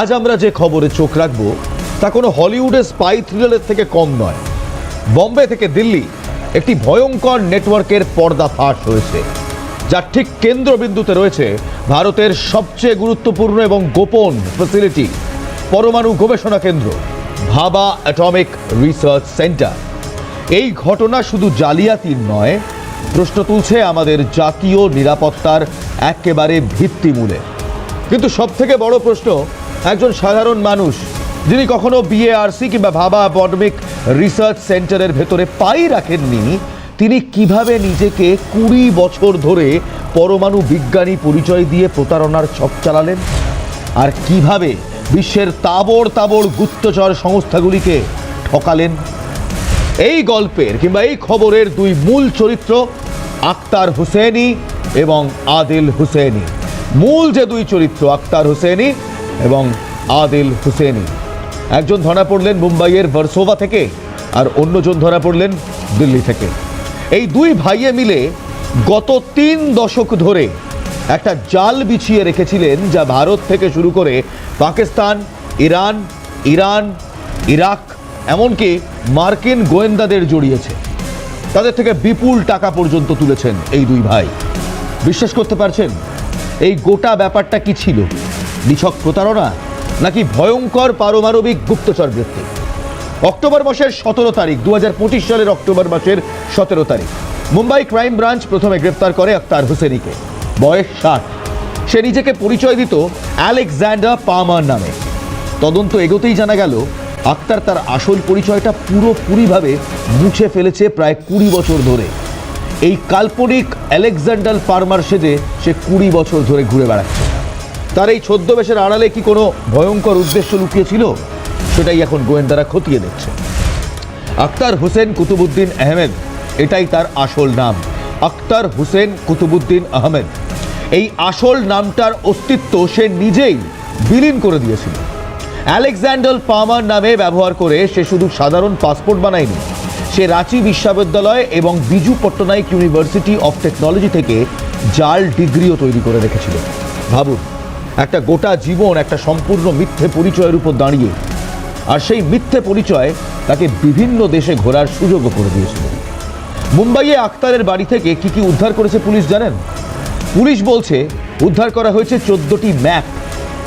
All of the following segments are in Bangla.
আজ আমরা যে খবরে চোখ রাখব, তা কোনো হলিউডের স্পাই থ্রিলারের থেকে কম নয়। বম্বে থেকে দিল্লি একটি ভয়ঙ্কর নেটওয়ার্কের পর্দা ফাঁস হয়েছে যার ঠিক কেন্দ্রবিন্দুতে রয়েছে ভারতের সবচেয়ে গুরুত্বপূর্ণ এবং গোপন ফেসিলিটি পরমাণু গবেষণা কেন্দ্র, ভাবা অ্যাটমিক রিসার্চ সেন্টার এই ঘটনা শুধু জালিয়াতির নয়, প্রশ্ন তুলছে আমাদের জাতীয় নিরাপত্তার একেবারে ভিত্তিমূলে। কিন্তু সবথেকে বড় প্রশ্ন একজন সাধারণ মানুষ যিনি কখনো বিএআরসি কিংবা ভাবা অ্যাটমিক রিসার্চ সেন্টারের ভেতরে পাই রাখেননি, তিনি কীভাবে নিজেকে কুড়ি বছর ধরে পরমাণু বিজ্ঞানী পরিচয় দিয়ে প্রতারণার ছক চালালেন? আর কীভাবে বিশ্বের তাবড় তাবড় গুপ্তচর সংস্থাগুলিকে ঠকালেন? এই গল্পের কিংবা এই খবরের দুই মূল চরিত্র আক্তার হুসেনি এবং আদিল হুসেনি মূল যে দুই চরিত্র আক্তার হুসেনি এবং আদিল হুসেনি একজন ধরা পড়লেন মুম্বাইয়ের ভার্সোভা থেকে আর অন্যজন ধরা পড়লেন দিল্লি থেকে। এই দুই ভাইয়ে মিলে গত তিন দশক ধরে একটা জাল বিছিয়ে রেখেছিলেন যা ভারত থেকে শুরু করে পাকিস্তান, ইরান ইরান, ইরাক, এমনকি মার্কিন গোয়েন্দাদের জড়িয়েছে। তাদের থেকে বিপুল টাকা পর্যন্ত তুলেছেন এই দুই ভাই। বিশ্বাস করতে পারছেন? এই গোটা ব্যাপারটা কি ছিল? নিছক প্রতারণা নাকি ভয়ঙ্কর পারমাণবিক গুপ্তচর বৃত্তি? অক্টোবর মাসের সতেরো তারিখ দু হাজার পঁচিশ সালের অক্টোবর মাসের সতেরো তারিখ। মুম্বাই ক্রাইম ব্রাঞ্চ প্রথমে গ্রেফতার করে আক্তার হোসেনিকে। বয়স ষাট। সে নিজেকে পরিচয় দিত আলেকজান্ডার পামার নামে। তদন্ত এগোতেই জানা গেল, আক্তার তার আসল পরিচয়টা পুরোপুরিভাবে মুছে ফেলেছে প্রায় কুড়ি বছর ধরে। এই কাল্পনিক আলেকজান্ডার ফার্মার সেজে সে কুড়ি বছর ধরে ঘুরে বেড়াচ্ছে। তার এই ছদ্মবেশের আড়ালে কি কোনো ভয়ঙ্কর উদ্দেশ্য লুকিয়েছিল? সেটাই এখন গোয়েন্দারা খতিয়ে দেখছে। আক্তার হোসেন কুতুবুদ্দিন আহমেদ, এটাই তার আসল নাম। আক্তার হোসেন কুতুবুদ্দিন আহমেদ। এই আসল নামটার অস্তিত্ব সে নিজেই বিলীন করে দিয়েছিল। আলেকজান্ডার পামার নামে ব্যবহার করে সে শুধু সাধারণ পাসপোর্ট বানায়নি, সে রাঁচি বিশ্ববিদ্যালয় এবং Biju Patnaik university of technology থেকে জাল ডিগ্রিও তৈরি করে রেখেছিল। ভাবুন একটা গোটা জীবন একটা সম্পূর্ণ মিথ্যে পরিচয়ের উপর দাঁড়িয়ে। আর সেই মিথ্যে পরিচয় তাকে বিভিন্ন দেশে ঘোরার সুযোগও করে দিয়েছিল। মুম্বাইয়ে আক্তারের বাড়ি থেকে কি কি উদ্ধার করেছে পুলিশ জানেন? পুলিশ বলছে, উদ্ধার করা হয়েছে চোদ্দটি ম্যাপ,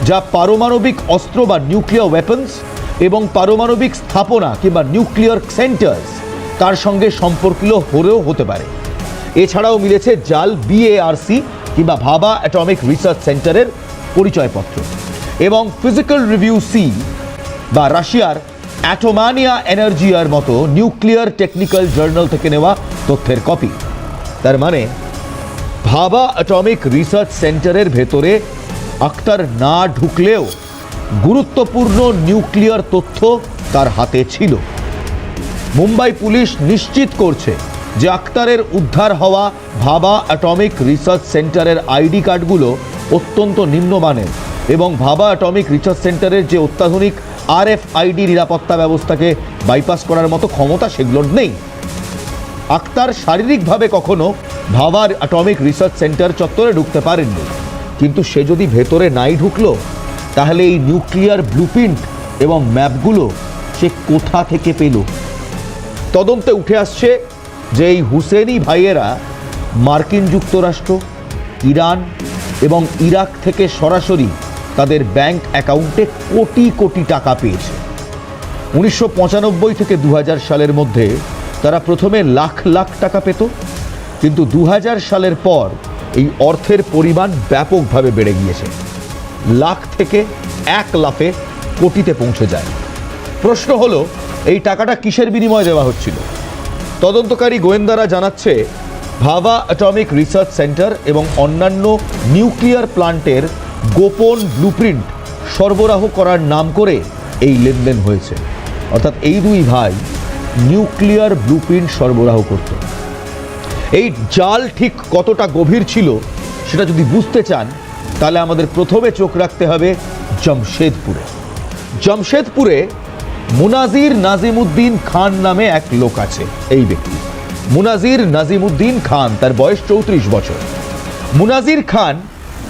যা পারমাণবিক অস্ত্র বা নিউক্লিয়ার ওয়েপন্স এবং পারমাণবিক স্থাপনা কিংবা নিউক্লিয়ার সেন্টার্স তার সঙ্গে সম্পর্কিত হলেও হতে পারে। এছাড়াও মিলেছে জাল বিএআরসি কিংবা ভাবা অ্যাটমিক রিসার্চ সেন্টারের পরিচয়পত্র এবং ফিজিক্যাল রিভিউ সি বা রাশিয়ার অ্যাটোমানিয়া এনার্জিয়ার মতো নিউক্লিয়ার টেকনিক্যাল জার্নাল থেকে নেওয়া তথ্যের কপি তার মানে ভাবা অ্যাটমিক রিসার্চ সেন্টারের ভেতরে আক্তার না ঢুকলেও গুরুত্বপূর্ণ নিউক্লিয়ার তথ্য তার হাতে ছিল। মুম্বাই পুলিশ নিশ্চিত করছে যে আক্তারের উদ্ধার হওয়া ভাবা অ্যাটমিক রিসার্চ সেন্টারের আইডি কার্ডগুলো অত্যন্ত নিম্নমানের এবং ভাবা অ্যাটমিক রিসার্চ সেন্টারের যে অত্যাধুনিক আর এফ আইডি নিরাপত্তা ব্যবস্থাকে বাইপাস করার মতো ক্ষমতা সেগুলোর নেই। আক্তার শারীরিকভাবে কখনো ভাবার অ্যাটমিক রিসার্চ সেন্টার চত্বরে ঢুকতে পারেননি। কিন্তু সে যদি ভেতরে নাই ঢুকলো, তাহলে এই নিউক্লিয়ার ব্লুপ্রিন্ট এবং ম্যাপগুলো সে কোথা থেকে পেল? তদন্তে উঠে আসছে যে এই হুসেনি ভাইয়েরা মার্কিন যুক্তরাষ্ট্র, ইরান এবং ইরাক থেকে সরাসরি তাদের ব্যাংক অ্যাকাউন্টে কোটি কোটি টাকা পেয়েছে। উনিশশো পঁচানব্বই থেকে দু হাজার সালের মধ্যে তারা প্রথমে লাখ লাখ টাকা পেত, কিন্তু দু হাজার সালের পর এই অর্থের পরিমাণ ব্যাপকভাবে বেড়ে গিয়েছে। লাখ থেকে এক লাফে কোটিতে পৌঁছে যায়। প্রশ্ন হলো, এই টাকাটা কিসের বিনিময়ে দেওয়া হচ্ছিল? তদন্তকারী গোয়েন্দারা জানাচ্ছে ভাবা অ্যাটমিক রিসার্চ সেন্টার এবং অন্যান্য নিউক্লিয়ার প্লান্টের গোপন ব্লুপ্রিন্ট সরবরাহ করার নাম করে এই লেনদেন হয়েছে। অর্থাৎ এই দুই ভাই নিউক্লিয়ার ব্লুপ্রিন্ট সরবরাহ করত। এই জাল ঠিক কতটা গভীর ছিল সেটা যদি বুঝতে চান, তাহলে আমাদের প্রথমে চোখ রাখতে হবে জমশেদপুরে। জমশেদপুরে মুনাজির নাজিমুদ্দিন খান নামে এক লোক আছে, এই ব্যক্তি। মুনাজির নাজিমুদ্দিন খান, তার বয়স চৌত্রিশ বছর। মুনাজির খান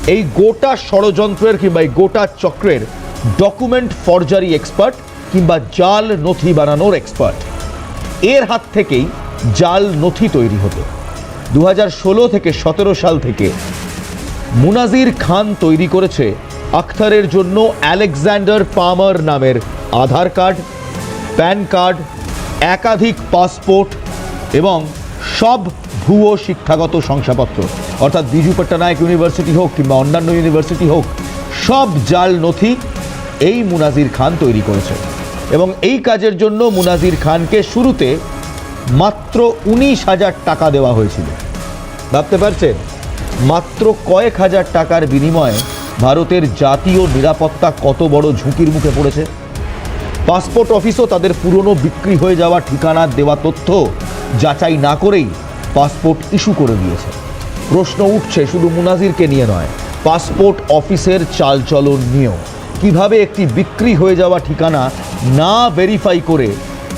এই গোটা ষড়যন্ত্রের কিংবা এই গোটা চক্রের ডকুমেন্ট ফরজারি এক্সপার্ট কিংবা জাল নথি বানানোর এক্সপার্ট এর হাত থেকেই জাল নথি তৈরি হতো। দু হাজার ষোলো থেকে সতেরো সাল থেকে মুনাজির খান তৈরি করেছে আখতারের জন্য আলেকজান্ডার পামার নামের আধার কার্ড, প্যান কার্ড, একাধিক পাসপোর্ট এবং সব ভুয়ো শিক্ষাগত শংসাপত্র, অর্থাৎ বিজু পট্টনায়ক ইউনিভার্সিটি হোক কিংবা অন্যান্য ইউনিভার্সিটি হোক, সব জাল নথি এই মুনাজির খান তৈরি করেছে। এবং এই কাজের জন্য মুনাজির খানকে শুরুতে মাত্র উনিশ হাজার টাকা দেওয়া হয়েছিল। ভাবতে পারছেন? মাত্র কয়েক হাজার টাকার বিনিময়ে ভারতের জাতীয় নিরাপত্তা কত বড় ঝুঁকির মুখে পড়েছে? পাসপোর্ট অফিসও তাদের পুরনো বিক্রি হয়ে যাওয়া ঠিকানার দেওয়া তথ্য যাচাই না করেই পাসপোর্ট ইস্যু করে দিয়েছে। প্রশ্ন উঠছে, শুধু মুনাজিরকে নিয়ে নয়, পাসপোর্ট অফিসের চালচলন নিয়েও। কীভাবে একটি বিক্রি হয়ে যাওয়া ঠিকানা না ভেরিফাই করে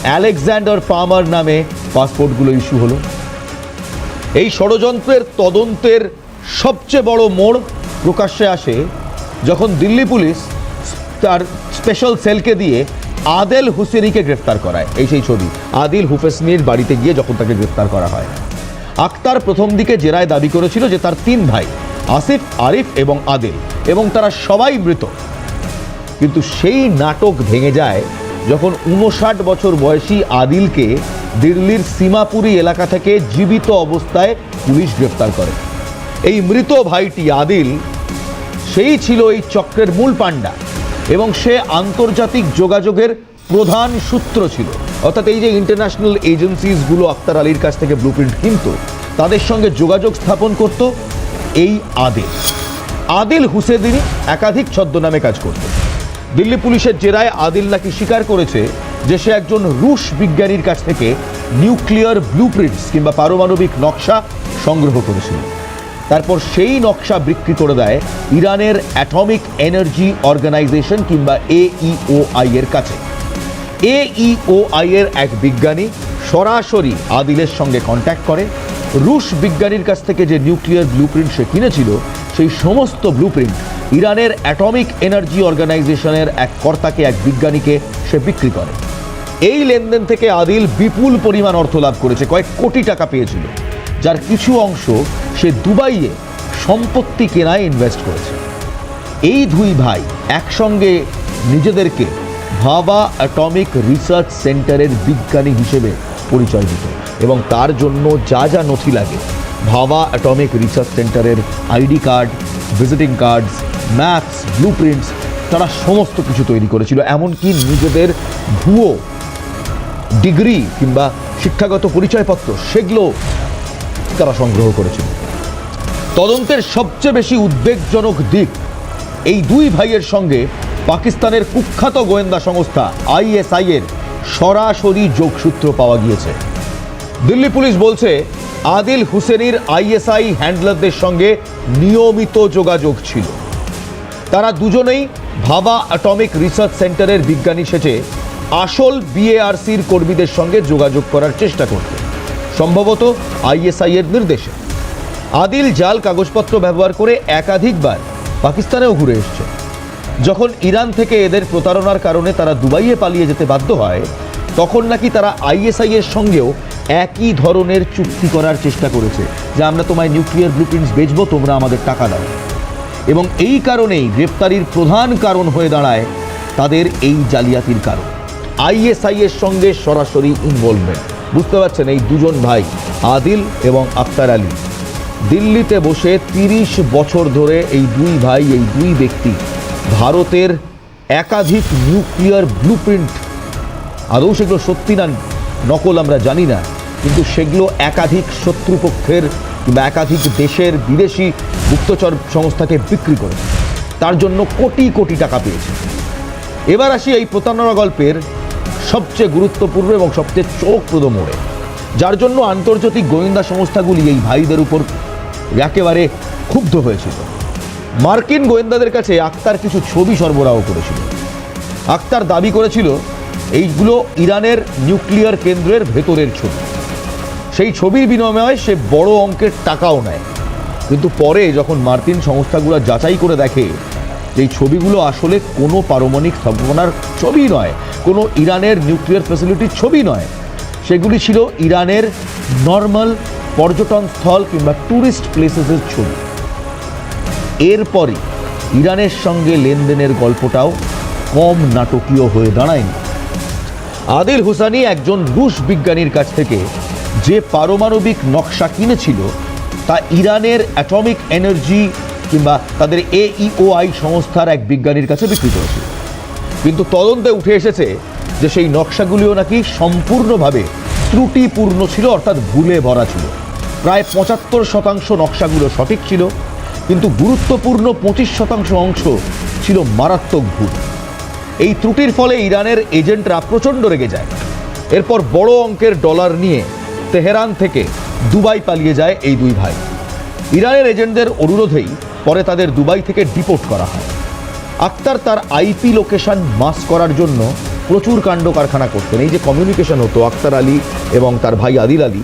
অ্যালেকজান্ডার পামার নামে পাসপোর্টগুলো ইস্যু হলো? এই ষড়যন্ত্রের তদন্তের সবচেয়ে বড় মোড় প্রকাশ্যে আসে যখন দিল্লি পুলিশ তার স্পেশাল সেলকে দিয়ে আদেল হুসেনিকে গ্রেফতার করায়। এই সেই ছবি। আদিল হুফেসনির বাড়িতে গিয়ে যখন তাকে গ্রেফতার করা হয়। আক্তার প্রথম দিকে জেরায় দাবি করেছিল যে তার তিন ভাই, আসিফ, আরিফ এবং আদিল এবং তারা সবাই মৃত। কিন্তু সেই নাটক ভেঙে যায় যখন উনষাট বছর বয়সী আদিলকে দিল্লির সীমাপুরী এলাকা থেকে জীবিত অবস্থায় পুলিশ গ্রেফতার করে। এই মৃত ভাইটি আদিল, সেই ছিল এই চক্রের মূল পাণ্ডা। এবং সে আন্তর্জাতিক যোগাযোগের প্রধান সূত্র ছিল। অর্থাৎ এই যে ইন্টারন্যাশনাল এজেন্সিসগুলো আক্তার আলীর কাছ থেকে ব্লুপ্রিন্ট কিনত, তাদের সঙ্গে যোগাযোগ স্থাপন করত এই আদিল। আদিল হুসেদিনী একাধিক ছদ্মনামে কাজ করত। দিল্লি পুলিশের জেরায় আদিল নাকি স্বীকার করেছে যে সে একজন রুশ বিজ্ঞানীর কাছ থেকে নিউক্লিয়ার ব্লুপ্রিন্টস কিংবা পারমাণবিক নকশা সংগ্রহ করেছিল। তারপর সেই নকশা বিক্রি করে দেয় ইরানের অ্যাটমিক এনার্জি অর্গানাইজেশন কিংবা এইওআই এর কাছে। এইওআই এর এক বিজ্ঞানী সরাসরি আদিলের সঙ্গে কন্ট্যাক্ট করে। রুশ বিজ্ঞানীর কাছ থেকে যে নিউক্লিয়ার ব্লুপ্রিন্ট সে কিনেছিল, সেই সমস্ত ব্লুপ্রিন্ট ইরানের অ্যাটমিক এনার্জি অর্গানাইজেশনের এক কর্তাকে, এক বিজ্ঞানীকে সে বিক্রি করে। এই লেনদেন থেকে আদিল বিপুল পরিমাণ অর্থ লাভ করেছে, কয়েক কোটি টাকা পেয়েছিল। যার কিছু অংশ সে দুবাইয়ে সম্পত্তি কেনায় ইনভেস্ট করেছে। এই দুই ভাই একসঙ্গে নিজেদেরকে ভাবা অ্যাটমিক রিসার্চ সেন্টারের বিজ্ঞানী হিসেবে পরিচয় দিত এবং তার জন্য যা যা নথি লাগে, ভাবা অ্যাটমিক রিসার্চ সেন্টারের ID card visiting cards maps blueprints তারা সমস্ত কিছু তৈরি করেছিল। এমনকি নিজেদের ভুয়ো ডিগ্রি কিংবা শিক্ষাগত পরিচয়পত্র, সেগুলো তারা সংগ্রহ করেছিল। তদন্তের সবচেয়ে বেশি উদ্বেগজনক দিক, এই দুই ভাইয়ের সঙ্গে পাকিস্তানের কুখ্যাত গোয়েন্দা সংস্থা আইএসআই এর সরাসরি যোগসূত্র পাওয়া গিয়েছে। দিল্লি পুলিশ বলছে, আদিল হুসেনির আইএসআই হ্যান্ডলারদের সঙ্গে নিয়মিত যোগাযোগ ছিল। তারা দুজনেই ভাবা অ্যাটমিক রিসার্চ সেন্টারের বিজ্ঞানী সেজে আসল বিএআরসির কর্মীদের সঙ্গে যোগাযোগ করার চেষ্টা করত সম্ভবত আইএসআই এর নির্দেশে। আদিল জাল কাগজপত্র ব্যবহার করে একাধিকবার পাকিস্তানেও ঘুরে এসছে। যখন ইরান থেকে এদের প্রতারণার কারণে তারা দুবাইয়ে পালিয়ে যেতে বাধ্য হয়, তখন নাকি তারা আইএসআই এর সঙ্গেও একই ধরনের চুক্তি করার চেষ্টা করেছে, যে আমরা তোমায় নিউক্লিয়ার ব্লুপ্রিন্টস বেচবো, তোমরা আমাদের টাকা দাও। এবং এই কারণেই গ্রেপ্তারির প্রধান কারণ হয়ে দাঁড়ায় তাদের এই জালিয়াতির কারণ। আইএসআই এর সঙ্গে সরাসরি ইনভলভমেন্ট বুঝতে পারছেন, এই দুজন ভাই, আদিল এবং আক্তার আলী। দিল্লিতে বসে তিরিশ বছর ধরে এই দুই ভাই, এই দুই ব্যক্তি ভারতের একাধিক নিউক্লিয়ার ব্লুপ্রিন্ট। আদৌ সেগুলো সত্যি না নকল আমরা জানি না, কিন্তু সেগুলো একাধিক শত্রুপক্ষের কিংবা একাধিক দেশের বিদেশি গুপ্তচর সংস্থাকে বিক্রি করে, তার জন্য কোটি কোটি টাকা পেয়েছে। এবার আসি এই প্রতারণা গল্পের সবচেয়ে গুরুত্বপূর্ণ এবং সবচেয়ে চোখপ্রদ মোড়ে। যার জন্য আন্তর্জাতিক গোয়েন্দা সংস্থাগুলি এই ভাইদের উপর একেবারে ক্ষুব্ধ হয়েছিল। মার্কিন গোয়েন্দাদের কাছে আক্তার কিছু ছবি সরবরাহ করেছিল। আক্তার দাবি করেছিল, এইগুলো ইরানের নিউক্লিয়ার কেন্দ্রের ভেতরের ছবি। সেই ছবির বিনিময়ে সে বড় অঙ্কের টাকাও নেয়। কিন্তু পরে যখন মার্কিন সংস্থাগুলো যাচাই করে দেখে এই ছবিগুলো আসলে কোনো পারমাণবিক স্থাপনার ছবি নয় কোনো ইরানের নিউক্লিয়ার ফ্যাসিলিটির ছবি নয়। সেগুলি ছিল ইরানের নর্মাল পর্যটন স্থল কিংবা ট্যুরিস্ট প্লেসেসের ছবি। এরপরই ইরানের সঙ্গে লেনদেনের গল্পটাও কম নাটকীয় হয়ে দাঁড়ায়নি। আদিল হুসানি একজন রুশ বিজ্ঞানীর কাছ থেকে যে পারমাণবিক নকশা কিনেছিল, তা ইরানের অ্যাটমিক এনার্জি কিংবা তাদের এইওআই সংস্থার এক বিজ্ঞানীর কাছে বিক্রি করেছিল কিন্তু তদন্তে উঠে এসেছে যে সেই নকশাগুলিও নাকি সম্পূর্ণভাবে ত্রুটিপূর্ণ ছিল, অর্থাৎ ভুলে ভরা ছিল। প্রায় পঁচাত্তর শতাংশ নকশাগুলো সঠিক ছিল, কিন্তু গুরুত্বপূর্ণ পঁচিশ শতাংশ অংশ ছিল মারাত্মক ভুল। এই ত্রুটির ফলে ইরানের এজেন্টরা প্রচণ্ড রেগে যায়। এরপর বড় অঙ্কের ডলার নিয়ে তেহরান থেকে দুবাই পালিয়ে যায় এই দুই ভাই। ইরানের এজেন্টদের অনুরোধেই পরে তাদের দুবাই থেকে ডিপোর্ট করা হয়। আক্তার তার আইপি লোকেশন মাস করার জন্য প্রচুর কাণ্ড কারখানা করতেন। এই যে কমিউনিকেশন হতো, আক্তার আলী এবং তার ভাই আদিল আলী,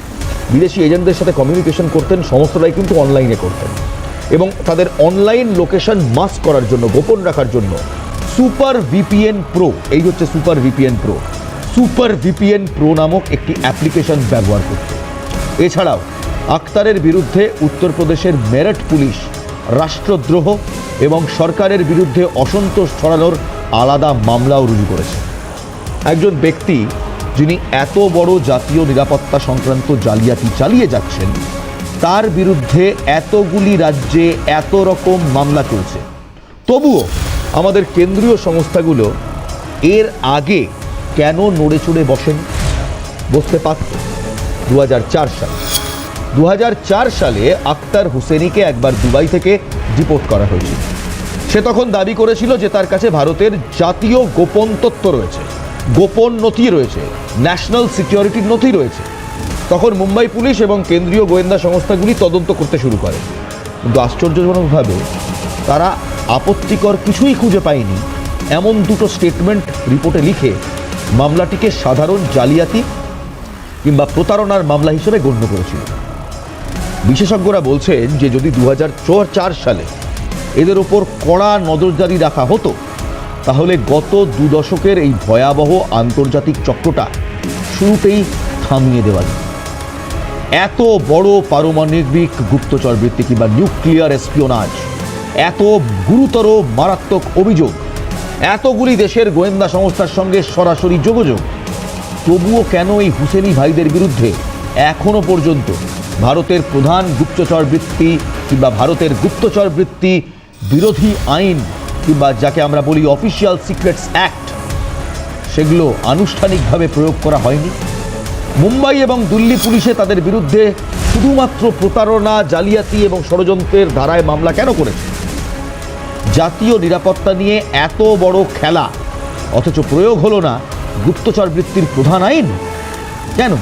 বিদেশি এজেন্টদের সাথে কমিউনিকেশন করতেন, সমস্তটাই কিন্তু অনলাইনে করতেন। এবং তাদের অনলাইন লোকেশন মাস করার জন্য, গোপন রাখার জন্য সুপার ভিপিএন প্রো এই হচ্ছে super VPN pro super VPN pro নামক একটি অ্যাপ্লিকেশন ব্যবহার করত। এছাড়াও আক্তারের বিরুদ্ধে উত্তরপ্রদেশের মেরঠ পুলিশ রাষ্ট্রদ্রোহ এবং সরকারের বিরুদ্ধে অসন্তোষ ছড়ানোর আলাদা মামলাও রুজু করেছে। একজন ব্যক্তি যিনি এত বড় জাতীয় নিরাপত্তা সংক্রান্ত জালিয়াতি চালিয়ে যাচ্ছেন, তার বিরুদ্ধে এতগুলি রাজ্যে এত রকম মামলা চলছে। তবুও আমাদের কেন্দ্রীয় সংস্থাগুলো এর আগে কেন নড়ে চড়ে বসেন বসতে পারত দু সালে। দু হাজার চার সালে আক্তার হুসেনিকে একবার দুবাই থেকে ডিপোর্ট করা হয়েছিল। সে তখন দাবি করেছিল যে তার কাছে ভারতের জাতীয় গোপন তথ্য রয়েছে, গোপন নথি রয়েছে, ন্যাশনাল সিকিউরিটির নথি রয়েছে। তখন মুম্বাই পুলিশ এবং কেন্দ্রীয় গোয়েন্দা সংস্থাগুলি তদন্ত করতে শুরু করে। কিন্তু আশ্চর্যজনকভাবে, তারা আপত্তিকর কিছুই খুঁজে পায়নি। এমন দুটো স্টেটমেন্ট রিপোর্টে লিখে মামলাটিকে সাধারণ জালিয়াতি কিংবা প্রতারণার মামলা হিসেবে গণ্য করেছিল। বিশেষজ্ঞরা বলছেন যে যদি দু হাজার চার সালে এদের ওপর কড়া নজরদারি রাখা হতো, তাহলে গত দু দশকের এই ভয়াবহ আন্তর্জাতিক চক্রটা শুরুতেই থামিয়ে দেওয়া যায় এত বড় পারমাণবিক গুপ্তচর বৃত্তি কিংবা নিউক্লিয়ার এসপিওনাজ এত গুরুতর মারাত্মক অভিযোগ, এতগুলি দেশের গোয়েন্দা সংস্থার সঙ্গে সরাসরি যোগাযোগ, তবুও কেন এই হুসেনি ভাইদের বিরুদ্ধে এখনও পর্যন্ত ভারতের প্রধান গুপ্তচর বৃত্তি কিংবা ভারতের গুপ্তচর বৃত্তি বিরোধী আইন কিংবা যাকে আমরা বলি অফিসিয়াল সিক্রেটস অ্যাক্ট সেগুলো আনুষ্ঠানিকভাবে প্রয়োগ করা হয়নি। মুম্বাই এবং দিল্লি পুলিশে তাদের বিরুদ্ধে শুধুমাত্র প্রতারণা, জালিয়াতি এবং ষড়যন্ত্রের ধারায় মামলা কেন করেছে? জাতীয় নিরাপত্তা নিয়ে এত বড় খেলা, অথচ প্রয়োগ হলো না গুপ্তচর বৃত্তির প্রধান আইন? কেন?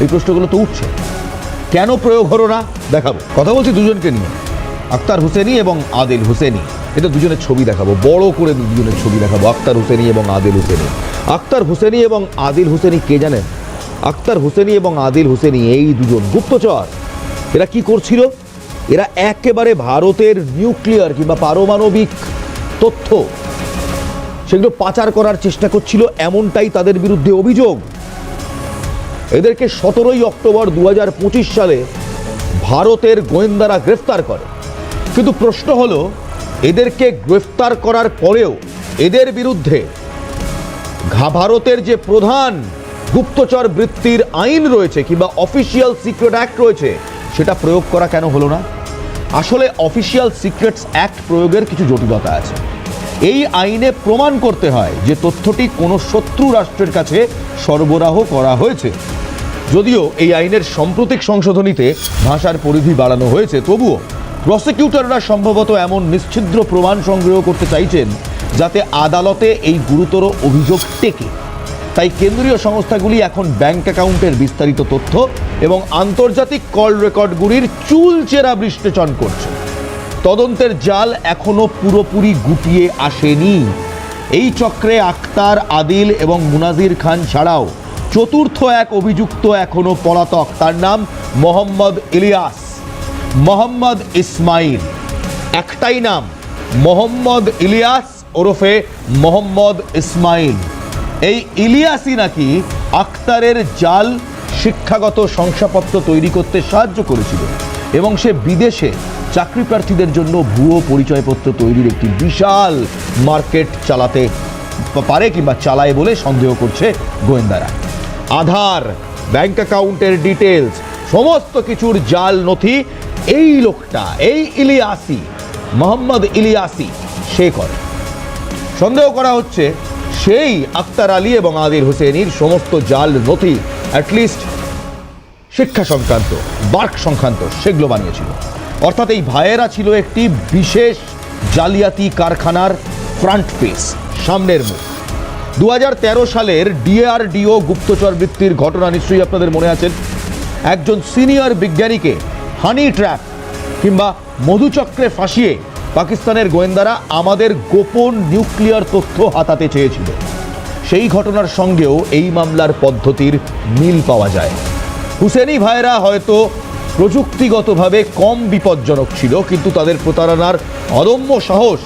এই প্রশ্নগুলো তো উঠছে। কেন প্রয়োগ হলো না? দেখাবো। কথা বলছি দুজনকে নিয়ে। আক্তার হুসেনি এবং আদিল হুসেনি। এটা দুজনের ছবি দেখাবো। বড় করে দুজনের ছবি দেখাবো। আক্তার হুসেনি এবং আদিল হুসেনি। আক্তার হুসেনি এবং আদিল হুসেনি কে জানেন? আক্তার হুসেনি এবং আদিল হুসেনি এই দুজন গুপ্তচর। এরা কি করছিল? এরা একেবারে ভারতের নিউক্লিয়ার কিংবা পারমাণবিক তথ্য সেগুলো পাচার করার চেষ্টা করছিল। এমনটাই তাদের বিরুদ্ধে অভিযোগ। এদেরকে সতেরোই অক্টোবর দু হাজার পঁচিশ সালে ভারতের গোয়েন্দারা গ্রেফতার করে। কিন্তু প্রশ্ন হলো, এদেরকে গ্রেফতার করার পরেও এদের বিরুদ্ধে ভারতের যে প্রধান গুপ্তচর বৃত্তির আইন রয়েছে কিংবা অফিসিয়াল সিক্রেট অ্যাক্ট রয়েছে, সেটা প্রয়োগ করা কেন হলো না? আসলে অফিসিয়াল সিক্রেটস অ্যাক্ট প্রয়োগের কিছু জটিলতা আছে। এই আইনে প্রমাণ করতে হয় যে তথ্যটি কোনো শত্রু রাষ্ট্রের কাছে সরবরাহ করা হয়েছে। যদিও এই আইনের সাম্প্রতিক সংশোধনীতে ভাষার পরিধি বাড়ানো হয়েছে, তবুও প্রসিকিউটররা সম্ভবত এমন নিশ্ছিদ্র প্রমাণ সংগ্রহ করতে চাইছেন যাতে আদালতে এই গুরুতর অভিযোগ টেকে। তাই কেন্দ্রীয় সংস্থাগুলি এখন ব্যাংক অ্যাকাউন্টের বিস্তারিত তথ্য এবং আন্তর্জাতিক কল রেকর্ডগুলির চুলচেরা বিশ্লেষণ করছে। তদন্তের জাল এখনও পুরোপুরি গুটিয়ে আসেনি। এই চক্রে আক্তার, আদিল এবং মুনাজির খান ছাড়াও চতুর্থ এক অভিযুক্ত এখনও পলাতক। তার নাম মোহাম্মদ ইলিয়াস, মোহাম্মদ ইসমাইল। একটাই নাম, মোহাম্মদ ইলিয়াস ওরফে মোহাম্মদ ইসমাইল। এই ইলিয়াসই নাকি আখতারের জাল শিক্ষাগত শংসাপত্র তৈরি করতে সাহায্য করেছিল? এবং সে বিদেশে চাকরি প্রার্থীদের জন্য ভুয়ো পরিচয়পত্র তৈরির একটি বিশাল মার্কেট চালাতে পারে কিংবা চালায় বলে সন্দেহ করছে গোয়েন্দারা। আধার, ব্যাংক অ্যাকাউন্টের ডিটেলস সমস্ত কিছুর জাল নথি, এই লোকটা, এই ইলিয়াসি, মোহাম্মদ ইলিয়াসি, সে করে। সন্দেহ করা হচ্ছে সেই আক্তার আলী এবং আদির হোসেনির সমস্ত জাল নথি অ্যাটলিস্ট শিক্ষা সংক্রান্ত, বার্ক সংক্রান্ত সেগুলো বানিয়েছিল। অর্থাৎ এই ভাইয়েরা ছিল একটি বিশেষ জালিয়াতি কারখানার ফ্রন্ট পেস সামনের মুখ। দু হাজার তেরো সালের ডিআরডিও গুপ্তচর বৃত্তির ঘটনা নিশ্চয়ই আপনাদের মনে আছেন একজন সিনিয়র বিজ্ঞানীকে হানি ট্র্যাপ কিংবা মধুচক্রে ফাঁসিয়ে পাকিস্তানের গোয়েন্দারা আমাদের গোপন নিউক্লিয়ার তথ্য হাতাতে চেয়েছিল। সেই ঘটনার সঙ্গেও এই মামলার পদ্ধতির মিল পাওয়া যায়। হুসেনি ভাইরা হয়তো প্রযুক্তিগতভাবে কম বিপজ্জনক ছিল, কিন্তু তাদের প্রতারণার অদম্য সাহস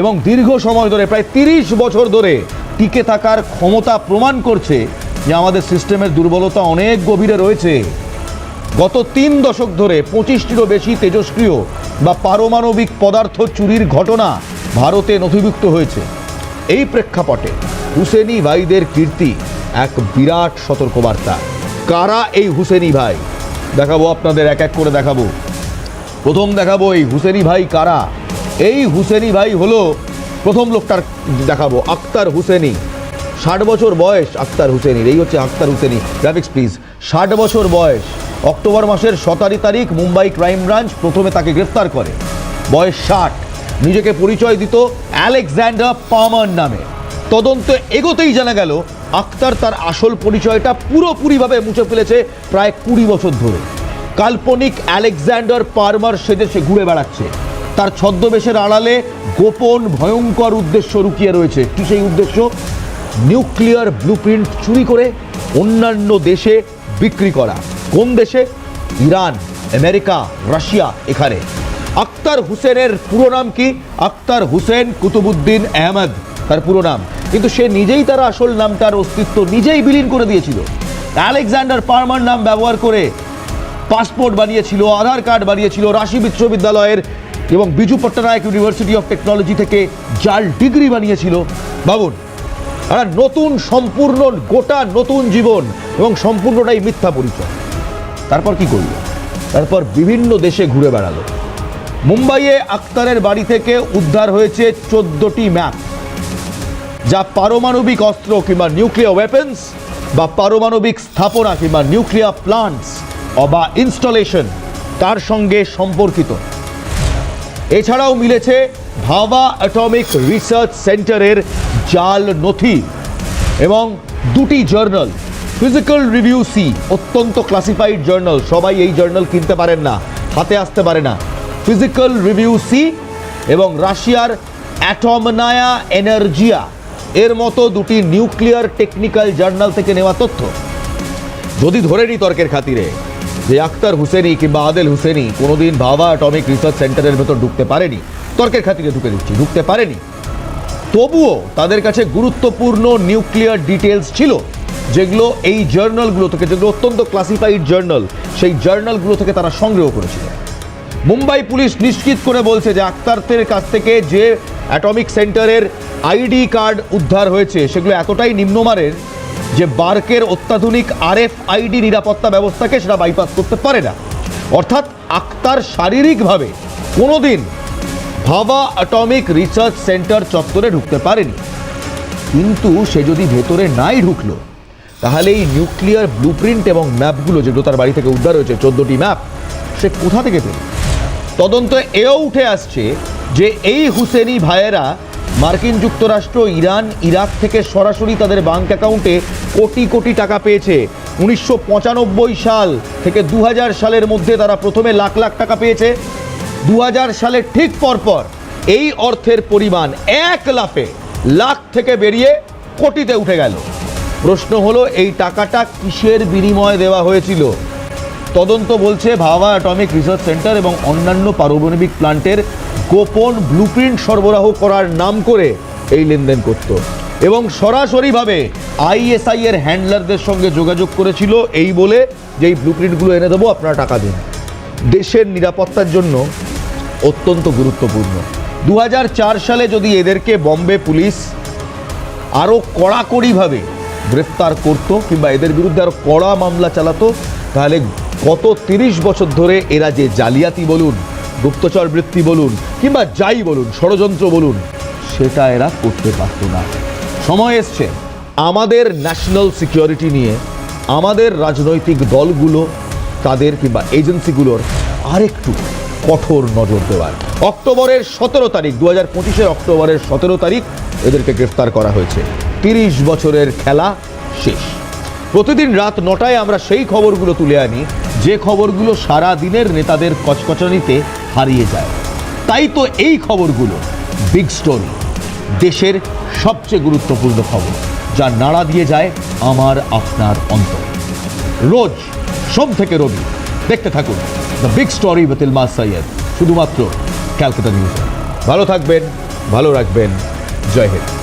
এবং দীর্ঘ সময় ধরে, প্রায় তিরিশ বছর ধরে টিকে থাকার ক্ষমতা প্রমাণ করছে যে আমাদের সিস্টেমের দুর্বলতা অনেক গভীরে রয়েছে। গত তিন দশক ধরে পঁচিশটিরও বেশি তেজস্ক্রিয় বা পারমাণবিক পদার্থ চুরির ঘটনা ভারতে নথিভুক্ত হয়েছে। এই প্রেক্ষাপটে হুসেনি ভাইদের কীর্তি এক বিরাট সতর্কবার্তা। কারা এই হুসেনি ভাই? দেখাবো আপনাদের এক এক করে দেখাবো। প্রথম দেখাবো এই হুসেনি ভাই কারা? এই হুসেনি ভাই হলো প্রথম লোকটার দেখাবো, আক্তার হুসেনি। ষাট বছর বয়স আক্তার হুসেনির, এই হচ্ছে আক্তার হুসেনি। গ্রাফিক্স প্লিজ, ষাট বছর বয়স, অক্টোবর মাসের সতেরো তারিখ মুম্বাই ক্রাইম ব্রাঞ্চ প্রথমে তাকে গ্রেফতার করে। বয়স ষাট, নিজেকে পরিচয় দিত আলেকজান্ডার পামার নামে। তদন্ত এগোতেই জানা গেল আক্তার তার আসল পরিচয়টা পুরোপুরিভাবে মুছে ফেলেছে প্রায় কুড়ি বছর ধরে। কাল্পনিক আলেকজান্ডার পারমার সেজে সে ঘুরে বেড়াচ্ছে। তার ছদ্মবেশের আড়ালে গোপন ভয়ঙ্কর উদ্দেশ্য লুকিয়ে রয়েছে। কি সেই উদ্দেশ্য? নিউক্লিয়ার ব্লুপ্রিন্ট চুরি করে অন্যান্য দেশে বিক্রি করা। কোন দেশে? ইরান, আমেরিকা, রাশিয়া এখানে। আক্তার হুসেনের পুরো নাম কি? আক্তার হুসেন কুতুবুদ্দিন আহমদ, তার পুরো নাম। কিন্তু সে নিজেই তার আসল নাম, তার অস্তিত্ব নিজেই বিলীন করে দিয়েছিল। আলেকজান্ডার পারমার নাম ব্যবহার করে পাসপোর্ট বানিয়েছিল, আধার কার্ড বানিয়েছিল রাশি বিশ্ববিদ্যালয়ের এবং Biju Patnaik university of technology থেকে জাল ডিগ্রি বানিয়েছিল। বাবুন একটা নতুন, সম্পূর্ণ, গোটা নতুন জীবন এবং সম্পূর্ণটাই মিথ্যা পরিচয়। তারপর কি করল? তারপর বিভিন্ন দেশে ঘুরে বেড়ালো। মুম্বাইয়ে আক্তারের বাড়ি থেকে উদ্ধার হয়েছে চোদ্দটি ম্যাপ। যা পারমাণবিক অস্ত্র কিংবা নিউক্লিয়ার ওয়েপেন্স বা পারমাণবিক স্থাপনা কিংবা নিউক্লিয়ার প্লান্টস বা ইনস্টলেশন তার সঙ্গে সম্পর্কিত। এছাড়াও মিলেছে ভাবা অ্যাটমিক রিসার্চ সেন্টারের জাল নথি এবং দুটি জার্নাল ফিজিক্যাল রিভিউ সি অত্যন্ত ক্লাসিফাইড জার্নাল সবাই এই জার্নাল কিনতে পারেন না, হাতে আসতে পারে না। ফিজিক্যাল রিভিউ সি এবং রাশিয়ার অ্যাটমনায়া এনার্জিয়া এর মতো দুটি নিউক্লিয়ার টেকনিক্যাল জার্নাল থেকে নেওয়া তথ্য। যদি ধরে নিই তর্কের খাতিরে, যে আক্তার হুসেনি কিংবা আদেল হুসেনি কোনোদিন ভাবা অ্যাটমিক রিসার্চ সেন্টারের ভেতর ঢুকতে পারেনি, তর্কের খাতিরে ঢুকে দিচ্ছি, ঢুকতে পারেনি। তবুও তাদের কাছে গুরুত্বপূর্ণ নিউক্লিয়ার ডিটেলস ছিল, যেগুলো এই জার্নালগুলো থেকে, যেগুলো অত্যন্ত ক্লাসিফাইড জার্নাল, সেই জার্নালগুলো থেকে তারা সংগ্রহ করেছিল। মুম্বাই পুলিশ নিশ্চিত করে বলছে যে আক্তারদের কাছ থেকে যে অ্যাটমিক সেন্টারের আইডি কার্ড উদ্ধার হয়েছে, সেগুলো এতটাই নিম্নমানের যে বার্কের অত্যাধুনিক আরএফ আইডি নিরাপত্তা ব্যবস্থাকে সেটা বাইপাস করতে পারে না। অর্থাৎ আক্তার শারীরিকভাবে কোনোদিন ভাবা অ্যাটমিক রিসার্চ সেন্টার চত্বরে ঢুকতে পারেনি। কিন্তু সে যদি ভেতরে নাই ঢুকলো, তাহলে এই নিউক্লিয়ার ব্লুপ্রিন্ট এবং ম্যাপগুলো যেগুলো তার বাড়ি থেকে উদ্ধার হয়েছে, চোদ্দোটি ম্যাপ, সে কোথা থেকে পেল? তদন্ত এও উঠে আসছে যে এই হুসেনি ভাইয়েরা মার্কিন যুক্তরাষ্ট্র, ইরান, ইরাক থেকে সরাসরি তাদের ব্যাঙ্ক অ্যাকাউন্টে কোটি কোটি টাকা পেয়েছে। উনিশশো পঁচানব্বই সাল থেকে দু হাজার সালের মধ্যে তারা প্রথমে লাখ লাখ টাকা পেয়েছে। দু সালের ঠিক পরপর এই অর্থের পরিমাণ এক লাফে লাখ থেকে বেরিয়ে কোটিতে উঠে গেল। প্রশ্ন হলো, এই টাকাটা কিসের বিনিময়ে দেওয়া হয়েছিল? তদন্ত বলছে ভাবা অ্যাটমিক রিসার্চ সেন্টার এবং অন্যান্য পারমাণবিক প্লান্টের গোপন ব্লুপ্রিন্ট সরবরাহ করার নাম করে এই লেনদেন করত। এবং সরাসরিভাবে আইএসআই এর হ্যান্ডলারদের সঙ্গে যোগাযোগ করেছিল এই বলে যে এই ব্লুপ্রিন্টগুলো এনে দেবো, আপনারা টাকা দিন। দেশের নিরাপত্তার জন্য অত্যন্ত গুরুত্বপূর্ণ। দু হাজার চার সালে যদি এদেরকে বম্বে পুলিশ আরও কড়াকড়িভাবে গ্রেফতার করত কিংবা এদের বিরুদ্ধে আরও কড়া মামলা চালাতো, তাহলে গত তিরিশ বছর ধরে এরা যে জালিয়াতি বলুন, গুপ্তচর বৃত্তি বলুন, কিংবা যাই বলুন, ষড়যন্ত্র বলুন, সেটা এরা করতে পারত না। সময় এসছে। আমাদের ন্যাশনাল সিকিউরিটি নিয়ে আমাদের রাজনৈতিক দলগুলো, তাদের কিংবা এজেন্সিগুলোর আরেকটু কঠোর নজর দেওয়ার। অক্টোবরের সতেরো তারিখ দু হাজার পঁচিশের অক্টোবরের সতেরো তারিখ এদেরকে গ্রেফতার করা হয়েছে। তিরিশ বছরের খেলা শেষ। প্রতিদিন রাত নটায় আমরা সেই খবরগুলো তুলে আনি যে খবরগুলো সারা দিনের নেতাদের কচকচানিতে হারিয়ে যায়। তাই তো এই খবরগুলো বিগ স্টোরি দেশের সবচেয়ে গুরুত্বপূর্ণ খবর, যা নাড়া দিয়ে যায় আমার, আপনার অন্তর। রোজ, সোম থেকে রবি, দেখতে থাকুন the big story with Ilmas Syed শুধুমাত্র ক্যালকাটা নিউজ। ভালো থাকবেন, ভালো রাখবেন, জয় হিন্দ।